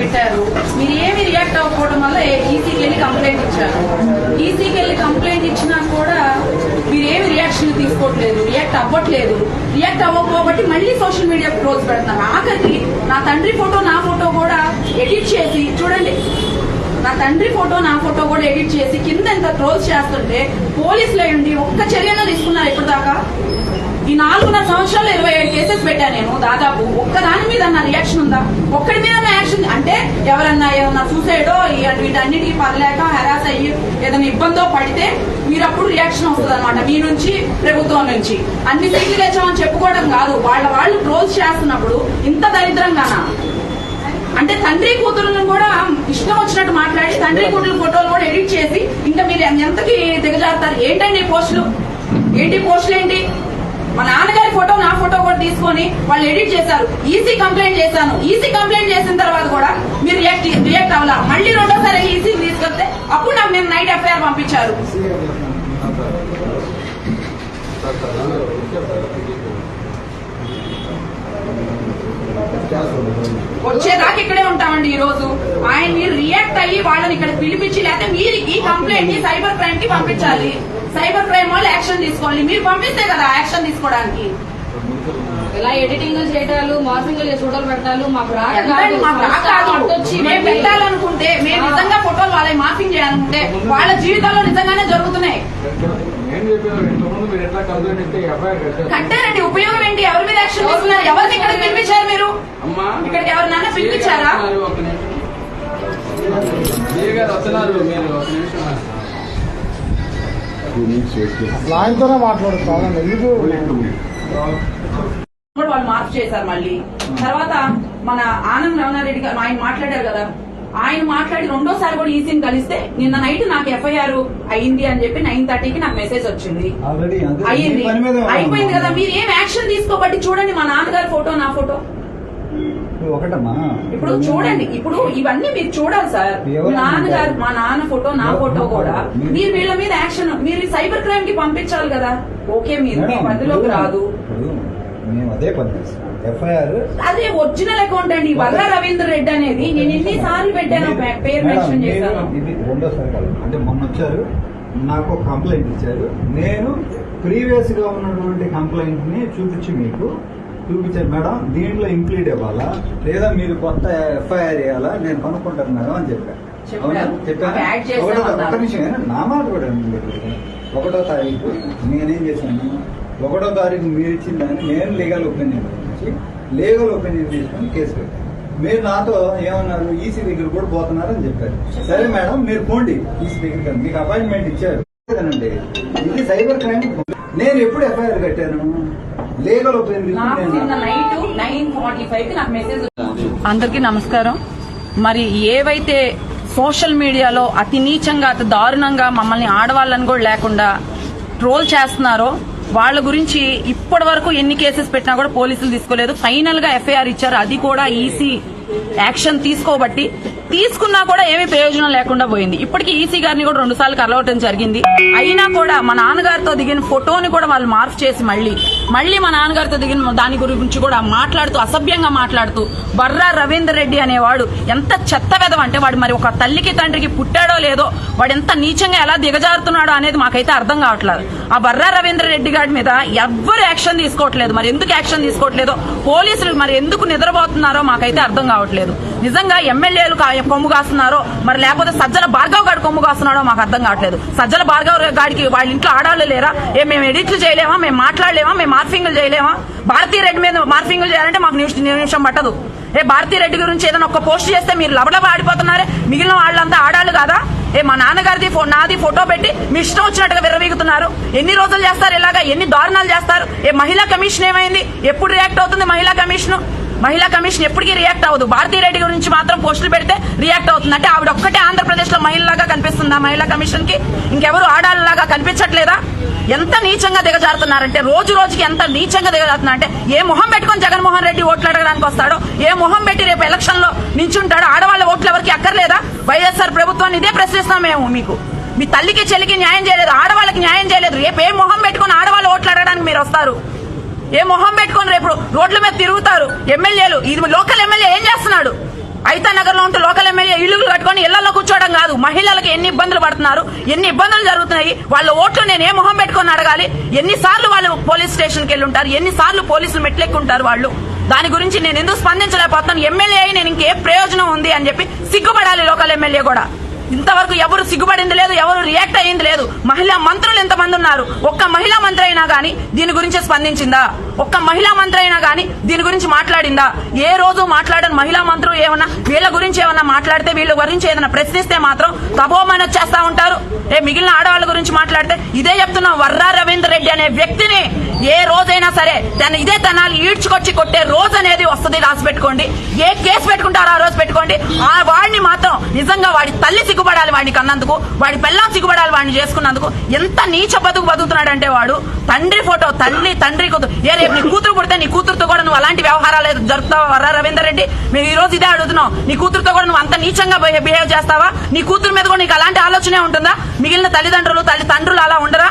పెట్టారు. మీరు ఏమి రియాక్ట్ అవ్వకపోవడం వల్ల ఈసీకి వెళ్ళి కంప్లైంట్ ఇచ్చారు. ఈసీకి వెళ్ళి కంప్లైంట్ ఇచ్చినా కూడా మీరు ఏమి రియాక్షన్ తీసుకోవట్లేదు రియాక్ట్ అవ్వట్లేదు. రియాక్ట్ అవ్వకపోబట్టి మళ్ళీ సోషల్ మీడియా క్లోజ్ పెడతాను ఆఖరికి నా తండ్రి ఫోటో నా ఫోటో కూడా ఎడిట్ చేసి చూడండి. నా తండ్రి ఫోటో నా ఫోటో కూడా ఎడిట్ చేసి కింద ఎంత ట్రోల్స్ చేస్తుంటే పోలీసులు అయ్యండి ఒక్క చర్యను తీసుకున్నారు ఇప్పటిదాకా. ఈ నాలుగున్నర సంవత్సరాలు ఇరవై ఏడు కేసెస్ పెట్టాను నేను దాదాపు. ఒక్క దాని మీద నా రియాక్షన్ ఉందా? ఒక్కడి మీద నా యాక్షన్ అంటే ఎవరన్నా ఏమన్నా సూసైడో వీటన్నిటికీ పడలేక హెరాస్ అయ్యి ఏదైనా ఇబ్బందో పడితే మీరు అప్పుడు రియాక్షన్ వస్తుంది అనమాట మీ నుంచి ప్రభుత్వం నుంచి. అన్ని సీట్లు తెచ్చామని చెప్పుకోవడం కాదు. వాళ్ళ వాళ్ళు ట్రోల్స్ చేస్తున్నప్పుడు ఇంత దరిద్రంగానా? అంటే తండ్రి కూతురులను కూడా ఇష్టం వచ్చినట్టు మాట్లాడి తండ్రి కూతురు ఫోటోలు కూడా ఎడిట్ చేసి ఇంకా మీరు ఎంతకి దిగజారుతారు? ఏంటండి ఈ పోస్టులు? ఏంటి పోస్టులు ఏంటి మా నాన్నగారి ఫోటో నా ఫోటో కూడా తీసుకొని వాళ్ళు ఎడిట్ చేశారు. ఈసీ కంప్లైంట్ చేశాను. ఈసీ కంప్లైంట్ చేసిన తర్వాత కూడా మీరు రియాక్ట్ రియాక్ట్ అవ్వాలా? మళ్ళీ రెండోసారి ఈసీ తీసుకొస్తే అప్పుడు నాకు నేను నైట్ ఎఫ్ఐఆర్ పంపించారు. వచ్చేదాకా ఇక్కడే ఉంటామండి ఈ రోజు ఆయన మీరు రియాక్ట్ అయ్యి వాళ్ళని ఇక్కడ పిలిపించి లేకపోతే మీరు ఈ కంప్లైంట్ని సైబర్ క్రైమ్కి పంపించాలి. సైబర్ క్రైమ్ వాళ్ళు యాక్షన్ తీసుకోవాలి మీరు పంపిస్తే కదా యాక్షన్ తీసుకోవడానికి. ఇలా ఎడిటింగ్ చేయటాలు మార్ఫింగ్ ఫోటోలు పెట్టాలు మాకు మేము పెట్టాలనుకుంటే మేము నిజంగా ఫోటోలు వాళ్ళ మార్పింగ్ చేయాలనుకుంటే వాళ్ళ జీవితాల్లో నిజంగానే జరుగుతున్నాయి. కట్టారండి. ఉపయోగం ఏంటి? ఎవరి మీద యాక్షన్ తీసుకున్నారు? ఎవరిని ఇక్కడికి పిలిపించారు మీరు? అమ్మా. ఇక్కడికి ఎవరినైనా పిలిపించారా? వస్తున్నారు, ఒక నిమిషం. మీరు ఆయనతోనే మాట్లాడుతాను. ఎందుకు? కూడా వాళ్ళు మార్పు చేశారు మళ్ళీ. తర్వాత మన ఆనంద్ రమణారెడ్డి గారు ఆయన మాట్లాడారు కదా. ఆయన మాట్లాడి రెండోసారి కూడా ఈసీని కలిస్తే నిన్న నైట్ నాకు ఎఫ్ఐఆర్ అయింది అని చెప్పి నైన్ థర్టీకి నాకు మెసేజ్ వచ్చింది. అయ్యింది. అయిపోయింది కదా. మీరు ఏం యాక్షన్ తీసుకోబట్టి చూడండి మా నాన్నగారి ఫోటో నా ఫోటో ఒకటమ్మా? ఇప్పుడు చూడండి ఇప్పుడు ఇవన్నీ మీరు చూడాలి సార్. నాన్నగారు? మా నాన్న ఫోటో నా ఫోటో కూడా? మీరు వీళ్ళ మీద యాక్షన్ మీరు సైబర్ క్రైమ్కి పంపించాలి కదా? ఓకే మీరు మీ మేడం, పరిధిలోకి ఇప్పుడు- రాదు. మేము అదే పని ఎఫ్ఐఆర్ అదే ఒరిజినల్ అకౌంట్ అండి. వల్ల రవీంద్ర రెడ్డి అనేది నేను ఎన్ని సార్లు పెట్టాను పేరు మెన్షన్ చేశాను. ఇది రెండోసారి కాదు. అంటే మొన్న వచ్చారు నాకు కంప్లైంట్ ఇచ్చారు. నేను ప్రీవియస్గా ఉన్నటువంటి కంప్లైంట్ని చూపించి మీకు చూపించారు మేడం దీంట్లో ఇంప్లీడ్ ఇవ్వాలా? లేదా మీరు కొత్త ఎఫ్ఐఆర్ వేయాలా నేను కనుక్కుంటాను మేడం అని. అవునా? యాడ్ చేస్తాం ఒకటో- నిమిషం? నా మాట కూడా. ఒకటో తారీఖు నేనేం చేశాను? ఒకటో తారీఖు మీరు ఇచ్చిన దాన్ని నేను లీగల్ ఒపీనియన్ ఇచ్చి లీగల్ ఒపీనియన్ తీసుకొని కేసు పెట్టాను. మీరు నాతో ఏమన్నారు? ఈసీ దగ్గర కూడా పోతున్నారని చెప్పారు. సరే మేడం మీరు పోండి. ఈసీ దగ్గర మీకు అపాయింట్మెంట్ ఇచ్చారు. ఇది సైబర్ క్రైమ్ నేను ఎప్పుడు ఎఫ్ఐఆర్ కట్టాను? లీగల్ ఒపీనియన్ నాకు నిన్న నైట్ నైన్ ఫార్టీ ఫైవ్కి నాకు మెసేజ్ అందరికీ నమస్కారం. మరి ఏవైతే సోషల్ మీడియాలో అతి నీచంగా అతి దారుణంగా మమ్మల్ని ఆడవాళ్ళని కూడా లేకుండా ట్రోల్ చేస్తున్నారో వాళ్ళ గురించి ఇప్పటి వరకు ఎన్ని కేసెస్ పెట్టినా కూడా పోలీసులు తీసుకోలేదు. ఫైనల్గా ఎఫ్ఐఆర్ ఇచ్చారు. అది కూడా ఈసీ యాక్షన్ తీసుకోబట్టి తీసుకున్నా కూడా ఏమీ ప్రయోజనం లేకుండా పోయింది. ఇప్పటికీ ఈసీ గారిని కూడా రెండు సార్లు కలవటం జరిగింది. అయినా కూడా మా నాన్నగారితో దిగిన ఫోటోని కూడా వాళ్ళు మార్పు చేసి మళ్ళీ మళ్ళీ మా నాన్నగారితో దిగిన దాని గురించి కూడా మాట్లాడుతూ అసభ్యంగా మాట్లాడుతూ బర్రా రవీందర్ రెడ్డి అనేవాడు ఎంత చెత్త వెదవ అంటే వాడు మరి ఒక తల్లికి తండ్రికి పుట్టాడో లేదో వాడు ఎంత నీచంగా ఎలా దిగజారుతున్నాడో అనేది మాకైతే అర్థం కావట్లేదు. ఆ బర్రా రవీందర్ రెడ్డి గారి మీద ఎవ్వరు యాక్షన్ తీసుకోవట్లేదు. మరి ఎందుకు యాక్షన్ తీసుకోవట్లేదో? పోలీసులు మరి ఎందుకు నిద్రపోతున్నారో మాకైతే అర్థం కావట్లేదు. నిజంగా ఎమ్మెల్యేలు కా- కొమ్ము కాస్తున్నారో మరి లేకపోతే సజ్జల భార్గవ్ గారు కొమ్ము కాస్తున్నాడో మాకు అర్థం కావట్లేదు. సజ్జల భార్గవ్ గాడికి వాళ్ళ ఇంట్లో ఆడవాళ్ళు లేరా? ఏ మేము ఎడిట్లు చేయలేమా? మేము మాట్లాడలేమా? మేము మార్ఫింగ్లు చేయలేమా? భారతీయ రెడ్డి మీద మార్ఫింగ్లు చేయాలంటే మాకు నిమిషం నిమిషం పట్టదు. ఏ భారతీ రెడ్డి గురించి ఏదైనా ఒక పోస్ట్ చేస్తే మీరు లబలబ ఆడిపోతున్నారే? మిగిలిన వాళ్ళంతా ఆడాలి కాదా? ఏ మా నాన్నగారిది ఫో- నాది ఫోటో పెట్టి మీ ఇష్టం వచ్చినట్టుగా విర్రవీగుతున్నారు. ఎన్ని రోజులు చేస్తారు ఇలాగా? ఎన్ని దారుణాలు చేస్తారు? ఏ మహిళా కమిషన్ ఏమైంది? ఎప్పుడు రియాక్ట్ అవుతుంది మహిళా కమిషన్? మహిళా కమిషన్ ఎప్పటికీ రియాక్ట్ అవ్వదు. భారతీ రెడ్డి గురించి మాత్రం పోస్టులు పెడితే రియాక్ట్ అవుతుంది. అంటే ఆవిడ ఒక్కటే ఆంధ్రప్రదేశ్లో మహిళలాగా కనిపిస్తుందా మహిళా కమిషన్కి ఇంకెవరు ఆడాలలాగా కనిపించట్లేదా? ఎంత నీచంగా దిగజారుతున్నారంటే రోజు రోజుకి ఎంత నీచంగా దిగజారుతున్నా అంటే ఏ మొహం పెట్టుకొని జగన్మోహన్ రెడ్డి ఓట్లు అడగడానికి వస్తాడో ఏ మొహం పెట్టి రేపు ఎలక్షన్లో నించుంటాడో ఆడవాళ్ళ ఓట్లు ఎవరికి అక్కర్లేదా? వైఎస్ఆర్ ప్రభుత్వాన్ని ఇదే ప్రశ్నిస్తాం మేము మీకు. మీ తల్లికి చెల్లికి న్యాయం చేయలేదు ఆడవాళ్ళకి న్యాయం చేయలేదు. రేపు ఏ మొహం పెట్టుకొని ఆడవాళ్ళ ఓట్లు అడగడానికి మీరు వస్తారు? ఏ మొహం పెట్టుకొని రేపు రోడ్ల మీద తిరుగుతారు ఎమ్మెల్యేలు? ఇది లోకల్ ఎమ్మెల్యే ఏం చేస్తున్నాడు? ఐతా నగర్లో ఉంటే లోకల్ ఎమ్మెల్యే ఇల్లులు కట్టుకొని ఇళ్ళలో కూర్చోవడం కాదు. మహిళలకు ఎన్ని ఇబ్బందులు పడుతున్నారు? ఎన్ని ఇబ్బందులు జరుగుతున్నాయి? వాళ్ళ ఓట్లు నేను ఏ మొహం పెట్టుకొని అడగాలి? ఎన్నిసార్లు వాళ్ళు పోలీస్ స్టేషన్కి వెళ్ళి ఉంటారు ఎన్నిసార్లు పోలీసులు మెట్లెక్కుంటారు వాళ్ళు? దాని గురించి నేను ఎందుకు స్పందించలేకపోతున్నాను? ఎమ్మెల్యే అయి నేను ఇంకే ప్రయోజనం ఉంది అని చెప్పి సిగ్గుపడాలి లోకల్ ఎమ్మెల్యే కూడా. ఇంతవరకు ఎవరు సిగ్గుపడింది లేదు ఎవరు రియాక్ట్ అయ్యింది లేదు. మహిళా మంత్రులు ఎంతమంది ఉన్నారు? ఒక్క మహిళా మంత్రి అయినా కానీ దీని గురించి స్పందించిందా? ఒక్క మహిళా మంత్రి అయినా కానీ దీని గురించి మాట్లాడిందా? ఏ రోజు మాట్లాడని మహిళా మంత్రులు ఏమన్నా వీళ్ళ గురించి ఏమన్నా మాట్లాడితే వీళ్ళ గురించి ఏదైనా ప్రశ్నిస్తే మాత్రం తపోమని వచ్చేస్తా ఉంటారు. ఏ మిగిలిన ఆడవాళ్ళ గురించి మాట్లాడితే ఇదే చెప్తున్నాం. వర్రా రవీందర్ రెడ్డి అనే వ్యక్తిని ఏ రోజైనా సరే తన ఇదే తనాలు ఈడ్చుకొచ్చి కొట్టే రోజు అనేది వస్తుంది రాసి పెట్టుకోండి ఏ కేసు పెట్టుకుంటారో ఆ రోజు పెట్టుకోండి. ఆ వాడిని మాత్రం నిజంగా వాడి తల్లి సిగ్గుపడాలి వాడిని కన్నందుకు వాడి పిల్లం సిగ్గుపడాలి వాడిని చేసుకున్నందుకు. ఎంత నీచ బతుకు బతుకుతున్నాడంటే వాడు. తండ్రి ఫోటో తల్లి తండ్రి కూతురు. ఏ రేపు నీ కూతురు పుడితే నీ కూతురుతో కూడా నువ్వు అలాంటి వ్యవహారాలు జరుపుతావా? రవీందర్ రెడ్డి మేము ఈ రోజు ఇదే అడుగుతున్నాం. నీ కూతురుతో కూడా నువ్వు అంత నీచంగా బిహేవ్ చేస్తావా? నీ కూతురు మీద కూడా నీకు అలాంటి ఆలోచనే ఉంటుందా? మిగిలిన తల్లిదండ్రులు తల్లి తండ్రులు అలా ఉండరా?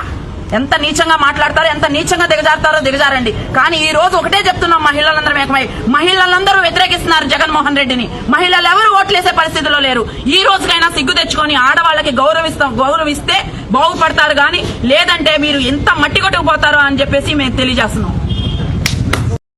ఎంత నీచంగా మాట్లాడతారో ఎంత నీచంగా దిగజారుతారో దిగజారండి. కానీ ఈ రోజు ఒకటే చెప్తున్నాం మహిళలందరూ ఏకమై. మహిళలందరూ వ్యతిరేకిస్తున్నారు జగన్మోహన్ రెడ్డిని. మహిళలు ఎవరు ఓట్లేసే పరిస్థితిలో లేరు. ఈ రోజుకైనా సిగ్గు తెచ్చుకొని ఆడవాళ్ళకి గౌరవిస్తాం గౌరవిస్తే బాగుపడతారు కానీ లేదంటే మీరు ఎంత మట్టి కొట్టుకుపోతారో అని చెప్పేసి మేము తెలియజేస్తున్నాం.